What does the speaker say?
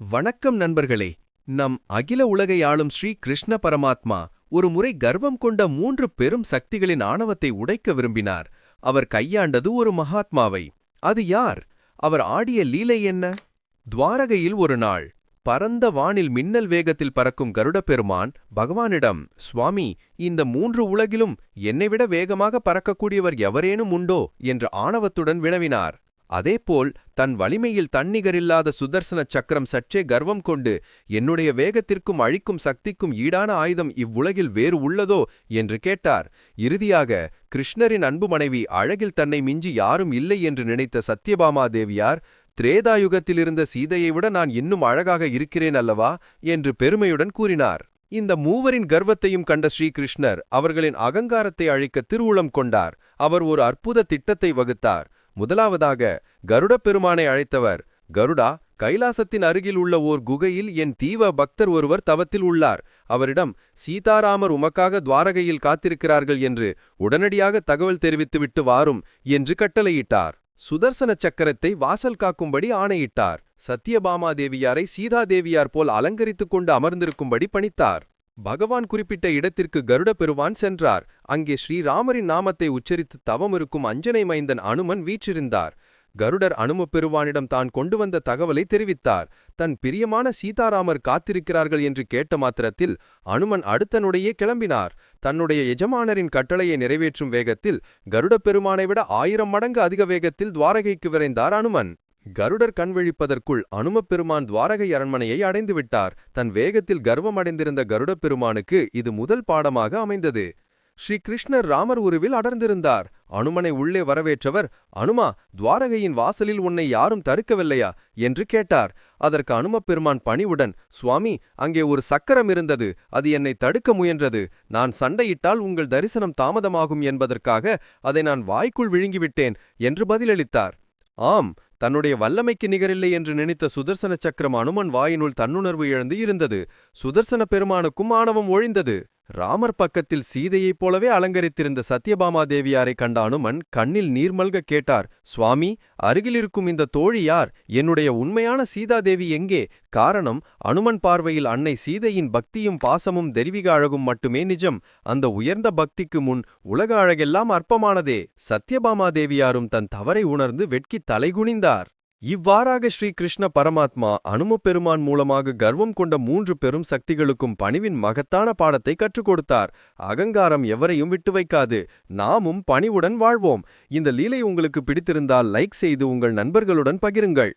வணக்கம் நண்பர்களே. நம் அகில உலகை ஆளும் ஸ்ரீ கிருஷ்ண பரமாத்மா ஒரு முறை கர்வம் கொண்ட மூன்று பெரும் சக்திகளின் ஆணவத்தை உடைக்க விரும்பினார். அவர் கையாண்டது ஒரு மகாத்மாவை. அது யார்? அவர் ஆடிய லீலை என்ன? துவாரகையில் ஒரு நாள் பரந்த வானில் மின்னல் வேகத்தில் பறக்கும் கருடப் பெருமான் பகவானிடம் சுவாமி இந்த மூன்று உலகிலும் என்னைவிட வேகமாக பறக்கக்கூடியவர் எவரேனும் உண்டோ? என்று ஆணவத்துடன் வினவினார். அதேபோல் தன் வலிமையில் தன்னிகரில்லாத சுதர்சன சக்கரம் சற்றே கர்வம் கொண்டு என்னுடைய வேகத்திற்கும் அழிக்கும் சக்திக்கும் ஈடான ஆயுதம் இவ்வுலகில் வேறு உள்ளதோ? என்று கேட்டார். இறுதியாக கிருஷ்ணரின் அன்பு மனைவி அழகில் தன்னை மிஞ்சி யாரும் இல்லை என்று நினைத்த சத்யபாமா தேவியார் திரேதாயுகத்திலிருந்த சீதையை விட நான் இன்னும் அழகாக இருக்கிறேன் அல்லவா? என்று பெருமையுடன் கூறினார். இந்த மூவரின் கர்வத்தையும் கண்ட ஸ்ரீகிருஷ்ணர் அவர்களின் அகங்காரத்தை அழிக்க திருவுளம் கொண்டார். அவர் ஒரு அற்புத திட்டத்தை வகுத்தார். முதலாவதாக கருடப் பெருமானை அழைத்தவர். கருடா கைலாசத்தின் அருகில் உள்ள ஓர் குகையில் என் தீவ பக்தர் ஒருவர் தவத்தில் உள்ளார். அவரிடம் சீதாராமர் உமக்காக துவாரகையில் காத்திருக்கிறார்கள் என்று உடனடியாக தகவல் தெரிவித்துவிட்டு வாரும் என்று கட்டளையிட்டார். சுதர்சன சக்கரத்தை வாசல் காக்கும்படி ஆணையிட்டார். சத்யபாமா தேவியாரை சீதாதேவியார் போல் அலங்கரித்துக் கொண்டு அமர்ந்திருக்கும்படி பணித்தார். பகவான் குறிப்பிட்ட இடத்திற்கு கருட பெருவான் சென்றார். அங்கே ஸ்ரீராமரின் நாமத்தை உச்சரித்து தவம் இருக்கும் அஞ்சனை மைந்தன் அனுமன் வீற்றிருந்தார். கருடர் அனும பெருவானிடம் தான் கொண்டு வந்த தகவலை தெரிவித்தார். தன் பிரியமான சீதாராமர் காத்திருக்கிறார்கள் என்று கேட்ட மாத்திரத்தில் அனுமன் அடுத்தனுடையே கிளம்பினார். தன்னுடைய எஜமானரின் கட்டளையை நிறைவேற்றும் வேகத்தில் கருடப் பெருமானை விட ஆயிரம் மடங்கு அதிக வேகத்தில் துவாரகைக்கு விரைந்தார் அனுமன். கருடர் கண்விழிப்பதற்குள் அனுமப்பெருமான் துவாரகை அரண்மனையை அடைந்துவிட்டார். தன் வேகத்தில் கர்வமடைந்திருந்த கருடப் பெருமானுக்கு இது முதல் பாடமாக அமைந்தது. ஸ்ரீ கிருஷ்ணர் ராமர் உருவில் அடர்ந்திருந்தார். அனுமனை உள்ளே வரவேற்றவர் அனுமா துவாரகையின் வாசலில் உன்னை யாரும் தடுக்கவில்லையா? என்று கேட்டார். அதற்கு அனுமப் பெருமான் பணிவுடன் சுவாமி அங்கே ஒரு சக்கரம் இருந்தது. அது என்னை தடுக்க முயன்றது. நான் சண்டையிட்டால் உங்கள் தரிசனம் தாமதமாகும் என்பதற்காக அதை நான் வாய்க்குள் விழுங்கிவிட்டேன் என்று பதிலளித்தார். ஆம் தன்னுடைய வல்லமைக்கு நிகரில்லை என்று நினைத்த சுதர்சன சக்கரம் அனுமன் வாயினுள் தன்னுணர்வு இழந்து இருந்தது. சுதர்சன பெருமானுக்கும் ஆணவம் ஒழிந்தது. ராமர் பக்கத்தில் சீதையைப் போலவே அலங்கரித்திருந்த சத்யபாமா தேவியாரை கண்ட அனுமன் கண்ணில் நீர்மல்க கேட்டார் சுவாமி அருகிலிருக்கும் இந்த தோழி யார்? என்னுடைய உண்மையான சீதாதேவி எங்கே? காரணம் அனுமன் பார்வையில் அன்னை சீதையின் பக்தியும் பாசமும் தெரிவிக அழகும் மட்டுமே நிஜம். அந்த உயர்ந்த பக்திக்கு முன் உலக அழகெல்லாம் அற்பமானதே. சத்யபாமா தேவியாரும் தன் தவறை உணர்ந்து வெட்கி தலைகுனிந்தார். இவ்வாறாக ஸ்ரீ கிருஷ்ண பரமாத்மா அனும பெருமான் மூலமாக கர்வம் கொண்ட மூன்று பெரும் சக்திகளுக்கும் பணிவின் மகத்தான பாடத்தை கற்றுக் கொடுத்தார் அகங்காரம் எவரையும் விட்டு வைக்காது. நாமும் பணிவுடன் வாழ்வோம். இந்த லீலை உங்களுக்கு பிடித்திருந்தால் லைக் செய்து உங்கள் நண்பர்களுடன் பகிருங்கள்.